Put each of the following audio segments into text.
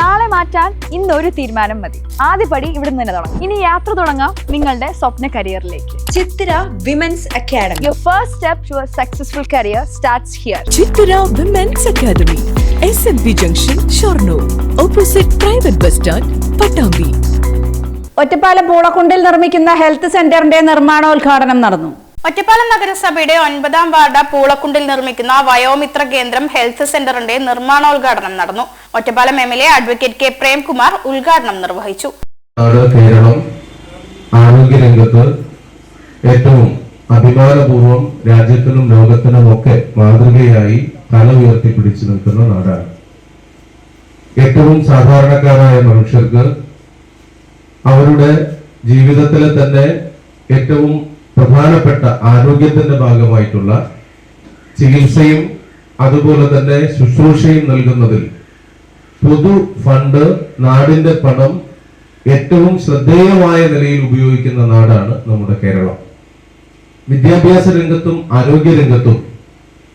നാളെ മാറ്റാൻ ഇന്ന് ഒരു തീരുമാനം മതി. ആദ്യപടി ഇവിടെ നിന്ന് തന്നെ തുടങ്ങാം. ഇനി യാത്ര തുടങ്ങാം നിങ്ങളുടെ സ്വപ്ന കരിയറിലേക്ക്. Chithira women's academy your first step to a successful career starts here Chithira women's academy S M P junction Shoranur opposite private bus stand Pattambi Ottapalam പൂളക്കുണ്ടിൽ നിർമ്മിക്കുന്ന ഹെൽത്ത് സെന്ററിന്റെ നിർമ്മാണോദ്ഘാടനം നടന്നു. ഒറ്റപ്പാലം നഗരസഭയുടെ ഒൻപതാം വാർഡ് പൂളക്കുണ്ടിൽ നിർമ്മിക്കുന്ന വയോമിത്ര കേന്ദ്രം ഹെൽത്ത് സെന്ററിന്റെ നിർമ്മാണോദ്ഘാടനം നടന്നു. Ottapalam M L A advocate K Premkumar ഉദ്ഘാടനം നിർവഹിച്ചു. ഏറ്റവും അഭിമാനപൂർവം രാജ്യത്തിനും ലോകത്തിനും ഒക്കെ മാതൃകയായി തല ഉയർത്തി പിടിച്ചു നിൽക്കുന്ന നാടാണ്. ഏറ്റവും സാധാരണക്കാരായ മനുഷ്യർക്ക് അവരുടെ ജീവിതത്തിലെ തന്നെ ഏറ്റവും പ്രധാനപ്പെട്ട ആരോഗ്യത്തിന്റെ ഭാഗമായിട്ടുള്ള ചികിത്സയും അതുപോലെ തന്നെ ശുശ്രൂഷയും നൽകുന്നതിൽ പൊതു ഫണ്ട് നാടിന്റെ പണം ഏറ്റവും ശ്രദ്ധേയമായ നിലയിൽ ഉപയോഗിക്കുന്ന നാടാണ് നമ്മുടെ കേരളം. വിദ്യാഭ്യാസ രംഗത്തും ആരോഗ്യ രംഗത്തും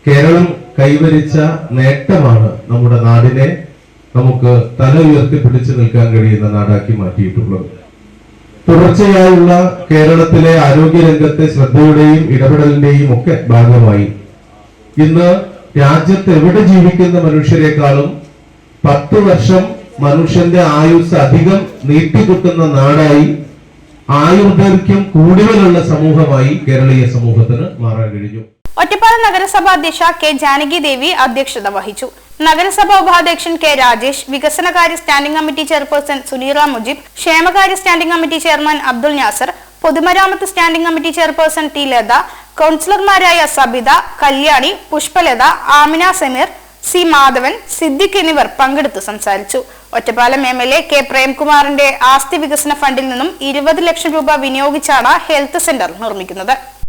കേരളം കൈവരിച്ച നേട്ടമാണ് നമ്മുടെ നാടിനെ നമുക്ക് തല ഉയർത്തിപ്പിടിച്ച് നിൽക്കാൻ കഴിയുന്ന നാടാക്കി മാറ്റിയിട്ടുള്ളത്. തുടർച്ചയായുള്ള കേരളത്തിലെ ആരോഗ്യ രംഗത്തെ ശ്രദ്ധയുടെയും ഇടപെടലിന്റെയും ഒക്കെ ഭാഗമായി. ഇന്ന് രാജ്യത്ത് എവിടെ ജീവിക്കുന്ന മനുഷ്യരെക്കാളും പത്ത് വർഷം മനുഷ്യന്റെ ആയുസ് അധികം നീട്ടിക്കുട്ടുന്ന നാടായി ആയുർദൈർഘ്യം കൂടുതലുള്ള സമൂഹമായി കേരളീയ സമൂഹത്തിന് മാറാൻ കഴിഞ്ഞു. ഒറ്റപ്പാലം നഗരസഭ അധ്യക്ഷ കെ ജാനകി ദേവി അധ്യക്ഷത വഹിച്ചു. നഗരസഭാ ഉപാധ്യക്ഷൻ കെ രാജേഷ് വികസനകാര്യ standing committee chairperson Suneera Mujeeb ക്ഷേമകാര്യ standing committee chairman Abdul Nasar പൊതുമരാമത്ത് standing committee chairperson T Latha കൗൺസിലർമാരായ സബിത കല്യാണി പുഷ്പലത ആമിന സമീർ സി മാധവൻ സിദ്ദിഖ് എന്നിവർ പങ്കെടുത്ത് സംസാരിച്ചു. Ottapalam M L A K പ്രേംകുമാറിന്റെ ആസ്തി വികസന ഫണ്ടിൽ നിന്നും ഇരുപത് ലക്ഷം രൂപ വിനിയോഗിച്ചാണ് ഹെൽത്ത് സെന്റർ നിർമ്മിക്കുന്നത്.